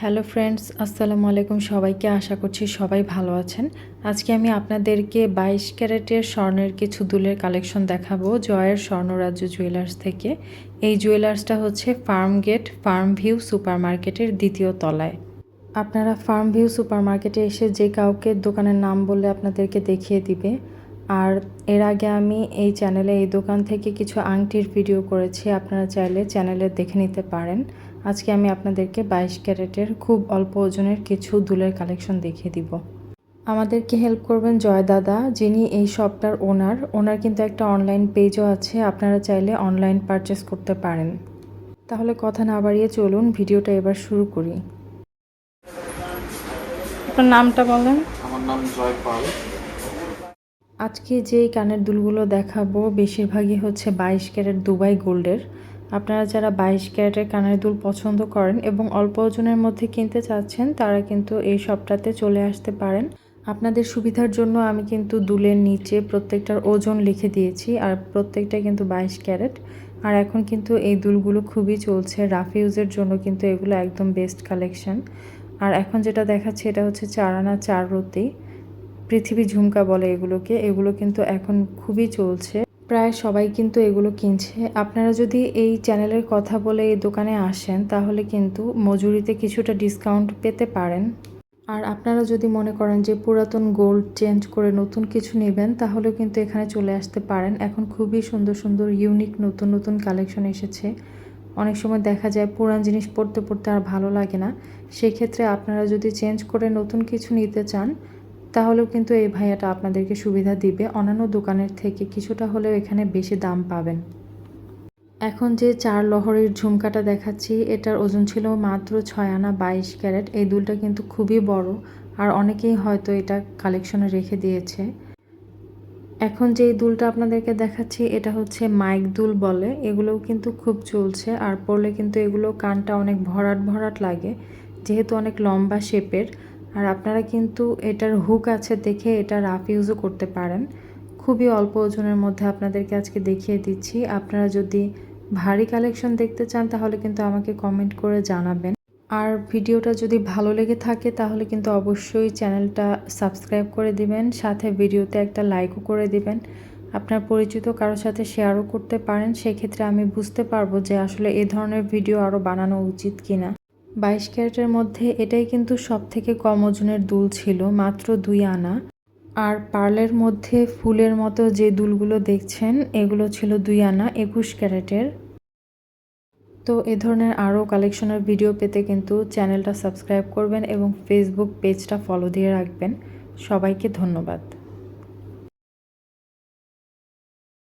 Hello friends, আসসালামু আলাইকুম সবাইকে। আশা করছি সবাই ভালো আছেন। আজকে আমি আপনাদেরকে বাইশ ক্যারেটের স্বর্ণের কিছু দুলের কালেকশন দেখাবো, জয়ের স্বর্ণরাজ্য জুয়েলার্স থেকে। এই জুয়েলার্সটা হচ্ছে farm gate, farm view super মার্কেটের দ্বিতীয় তলায়। আপনারা ফার্ম ভিউ সুপার মার্কেটে এসে যে কাউকে দোকানের নাম বললে আপনাদেরকে দেখিয়ে দিবে। আর এর আগে আমি এই চ্যানেলে, এই দোকান থেকে কিছু আংটির ভিডিও করেছি, আপনারা চাইলে চ্যানেলে দেখে নিতে পারেন। আজকে আমি আপনাদেরকে বাইশ ক্যারেটের খুব অল্প ওজনের কিছু দুলের কালেকশন দেখিয়ে দিব। আমাদেরকে হেল্প করবেন জয় দাদা যিনি এই শপটার ওনার। ওনার কিন্তু একটা অনলাইন পেজও আছে আপনারা চাইলে অনলাইন পারচেস করতে পারেন। তাহলে কথা না বাড়িয়ে চলুন ভিডিওটা এবার শুরু করি। আপনার নামটা বলেন। আমার নাম জয় পাল। আজকে যে কানের দুলগুলো দেখাবো বেশিরভাগই হচ্ছে বাইশ ক্যারেট দুবাই গোল্ডের। আপনারা যারা বাইশ ক্যারেটের কানের দুল পছন্দ করেন এবং অল্প ওজনের মধ্যে কিনতে চাচ্ছেন, তারা কিন্তু এই শপটাতে চলে আসতে পারেন। আপনাদের সুবিধার জন্য আমি কিন্তু দুলের নিচে প্রত্যেকটার ওজন লিখে দিয়েছি, আর প্রত্যেকটা কিন্তু বাইশ ক্যারেট। আর এখন কিন্তু এই দুলগুলো খুবই চলছে, রাফ ইউজের জন্য কিন্তু এগুলো একদম বেস্ট কালেকশন। আর এখন যেটা দেখাচ্ছে, এটা হচ্ছে চার আনা চার রতি। পৃথিবী ঝুমকা বলে এগুলোকে। এগুলো কিন্তু এখন খুবই চলছে। প্রায় সবাই কিন্তু এগুলো কিনছে। আপনারা যদি এই চ্যানেলের কথা বলে এই দোকানে আসেন, তাহলে কিন্তু মজুরিতে কিছুটা ডিসকাউন্ট পেতে পারেন। আর আপনারা যদি মনে করেন যে পুরাতন গোল্ড চেঞ্জ করে নতুন কিছু নেবেন তাহলেও কিন্তু এখানে চলে আসতে পারেন। এখন খুবই সুন্দর সুন্দর ইউনিক নতুন নতুন কালেকশন এসেছে। অনেক সময় দেখা যায় পুরান জিনিস পড়তে পড়তে আর ভালো লাগে না। সেই ক্ষেত্রে আপনারা যদি চেঞ্জ করে নতুন কিছু নিতে চান তাহলেও কিন্তু এই ভাইয়াটা আপনাদেরকে সুবিধা দিবে। অন্যান্য দোকানের থেকে কিছুটা হলেও এখানে বেশি দাম পাবেন। এখন যে চার লহরের ঝুমকাটা দেখাচ্ছি, এটার ওজন ছিল মাত্র ছয় আনা বাইশ ক্যারেট। এই দুলটা কিন্তু খুবই বড়, আর অনেকেই হয়তো এটা কালেকশনে রেখে দিয়েছে। এখন যে দুলটা আপনাদেরকে দেখাচ্ছি, এটা হচ্ছে মাইক দুল বলে। এগুলোও কিন্তু খুব চলছে, আর পরলে কিন্তু এগুলো কানটা অনেক ভরাট ভরাট লাগে, যেহেতু অনেক লম্বা শেপের। আর আপনারা কিন্তু এটার হুক আছে দেখে এটা রাফ ইউজও করতে পারেন। খুবই অল্প ওজনের মধ্যে আপনাদেরকে আজকে দেখিয়ে দিচ্ছি। আপনারা যদি ভারী কালেকশন দেখতে চান, তাহলে কিন্তু আমাকে কমেন্ট করে জানাবেন। আর ভিডিওটা যদি ভালো লেগে থাকে, তাহলে কিন্তু অবশ্যই চ্যানেলটা সাবস্ক্রাইব করে দিবেন, সাথে ভিডিওতে একটা লাইকও করে দিবেন। আপনার পরিচিত কারোর সাথে শেয়ারও করতে পারেন, সেক্ষেত্রে আমি বুঝতে পারব যে আসলে এ ধরনের ভিডিও আরও বানানো উচিত কিনা। বাইশ ক্যারেটের মধ্যে এটাই কিন্তু সব থেকে কম ওজনের দুল ছিল, মাত্র দুই আনা। আর পার্লের মধ্যে ফুলের মতো যে দুলগুলো দেখছেন, এগুলো ছিল দুই আনা, একুশ ক্যারেটের। তো এ ধরনের আরও কালেকশনের ভিডিও পেতে কিন্তু চ্যানেলটা সাবস্ক্রাইব করবেন এবং ফেসবুক পেজটা ফলো দিয়ে রাখবেন। সবাইকে ধন্যবাদ।